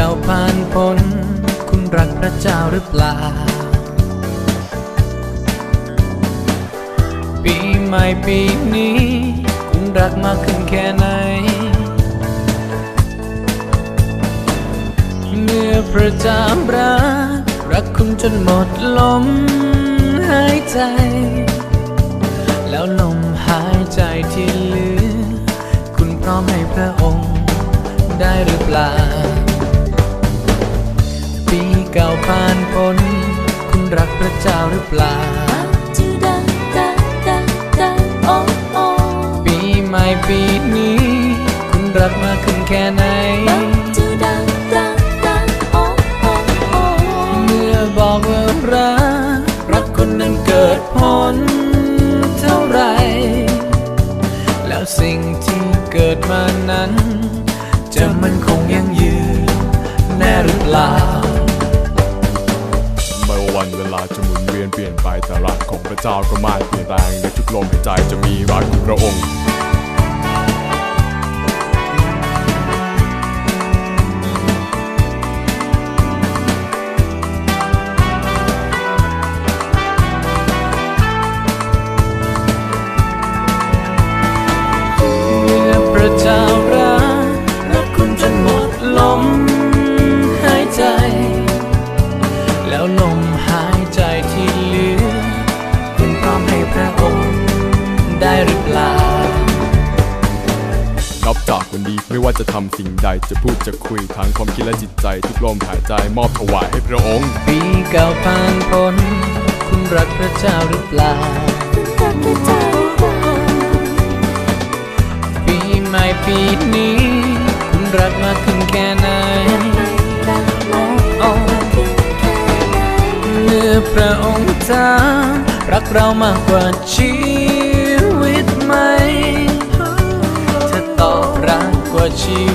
ดาวพานพนคุณรักพระเจ้าหรือเปล่า ปีใหม่ปีนี้ คุณรักมากขึ้นแค่ไหน เมื่อพระเจ้ารัก รักคุณจนหมดลมหายใจ แล้วลมหายใจที่เหลือ คุณพร้อมให้พระองค์ได้หรือเปล่า ก่าผ่านพ้นคุณรักพระเจ้าหรือเปล่า da da da da oh oh ปีใหม่ปีนี้ คุณรักมากขึ้นแค่ไหน do da da da oh oh oh เมื่อบอกว่ารัก รักคุณนั้นเกิดผลเท่าไหรแล้วสิ่งที่เกิดมานั้น จะมันคงยังยืนแน่หรือเปล่าไม่ วันเวลาจะหมุนเวียนเปลี่ยนไปแต่รักของพระเจ้าก็ไม่เปลี่ยนแปลงในทุกลมหายใจจะมีรักของพระองค์ นับจากวันนี้ไม่ว่าจะทำสิ่งใดจะพูดจะคุยทางความคิดและจิตใจ ทุกลมหายใจมอบถวายให้พระองค์ ปีเก่าผ่านพ้นคุณรักพระเจ้าหรือเปล่ารักพระเจ้าหรือเปล่าปีใหม่ปีนี้ คุณรักมากขึ้นแค่ไหนรักมากโอ้ขึ้นแค่ไหนเมื่อพระองค์จ้ารักเรามากกว่าชีวิ รัก